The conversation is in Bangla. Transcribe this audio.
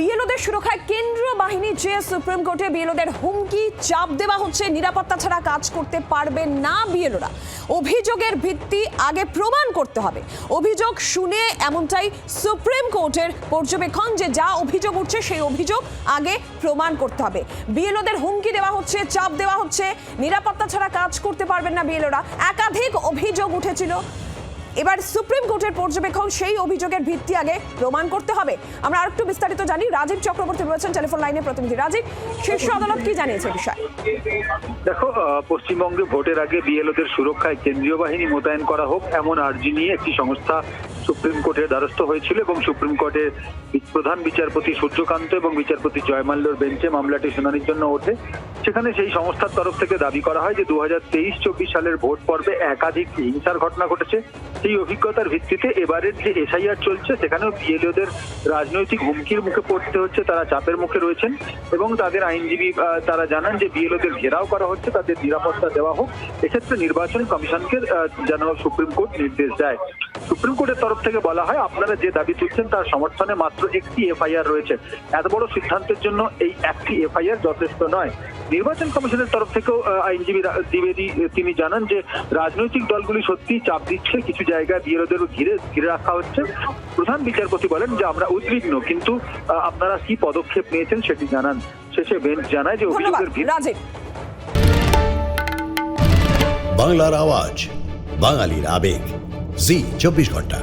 বিএলওদের সুরক্ষায় কেন্দ্রীয় বাহিনী যে সুপ্রিম কোর্টে বিএলওদের হুমকি, চাপ দেওয়া হচ্ছে। নিরাপত্তা ছাড়া কাজ করতে পারবে না বিএলওরা। অভিযোগের ভিত্তি আগে প্রমাণ করতে হবে। অভিযোগ শুনে এমনটাই সুপ্রিম কোর্টের পর্যবেক্ষণ যে যা অভিযোগ উঠছে, সেই অভিযোগ আগে প্রমাণ করতে হবে। বিএলওদের হুমকি দেওয়া হচ্ছে, চাপ দেওয়া হচ্ছে। নিরাপত্তা ছাড়া কাজ করতে পারবেন না বিএলওরা। একাধিক অভিযোগ উঠেছিল। এবার সুপ্রিম কোর্টের পর্যবেক্ষণ, সেই অভিযোগের ভিত্তি আগে প্রমাণ করতে হবে। আমরা আরেকটু বিস্তারিত জানি, রাজীব চক্রবর্তী রয়েছেন টেলিফোন লাইনে প্রতিনিধি। রাজীব, শীর্ষ আদালত কি জানিয়েছে বিষয়ে? দেখো পশ্চিমবঙ্গে ভোটের আগে বিএলওদের সুরক্ষায় কেন্দ্রীয় বাহিনী মোতায়েন করা হোক এমন আর্জি নিয়ে একটি সংস্থা সুপ্রিম কোর্টের দ্বারস্থ হয়েছিল এবং সুপ্রিম কোর্টের প্রধান বিচারপতি সূর্যকান্ত এবং বিচারপতি জয়মাল্যর বেঞ্চে মামলাটি শুনানির জন্য ওঠে। সেখানে সেই সংস্থার তরফ থেকে দাবি করা হয় যে দু হাজার সালের ভোট পর্বে একাধিক হিংসার ঘটনা ঘটেছে। সেই অভিজ্ঞতার ভিত্তিতে এবারের যে এসআইআর চলছে, সেখানেও বিএলওদের রাজনৈতিক হুমকির মুখে পড়তে হচ্ছে, তারা চাপের মুখে রয়েছেন এবং তাদের আইনজীবী তারা জানান যে বিএলওদের ঘেরাও করা হচ্ছে, তাদের নিরাপত্তা দেওয়া হোক। এক্ষেত্রে নির্বাচন কমিশনকে যেন সুপ্রিম কোর্ট নির্দেশ দেয়। সুপ্রিম কোর্টের তরফ থেকে বলা হয় আপনারা যে দাবি তুলছেন তার সমর্থনে মাত্র একটি এফআইআর রয়েছে। এত বড় সিদ্ধান্তের জন্য এই একটি এফআইআর যথেষ্ট নয়। নির্বাচন কমিশনের তরফ থেকেও আইনজীবী দ্বিবেদী তিনি জানান যে রাজনৈতিক দলগুলি সত্যি চাপ দিচ্ছে কিছু জায়গায় বিরোধীদের ঘিরে ঘিরে রাখা হচ্ছে। প্রধান বিচারপতি বলেন যে আমরা উদ্বিগ্ন কিন্তু আপনারা কি পদক্ষেপ নিয়েছেন সেটি জানান। শেষে বেঞ্চ জানায় যে অভিযোগের ভিত্তি বাংলার আওয়াজ বাঙালির আবেগ। জি চব্বিশ ঘণ্টা।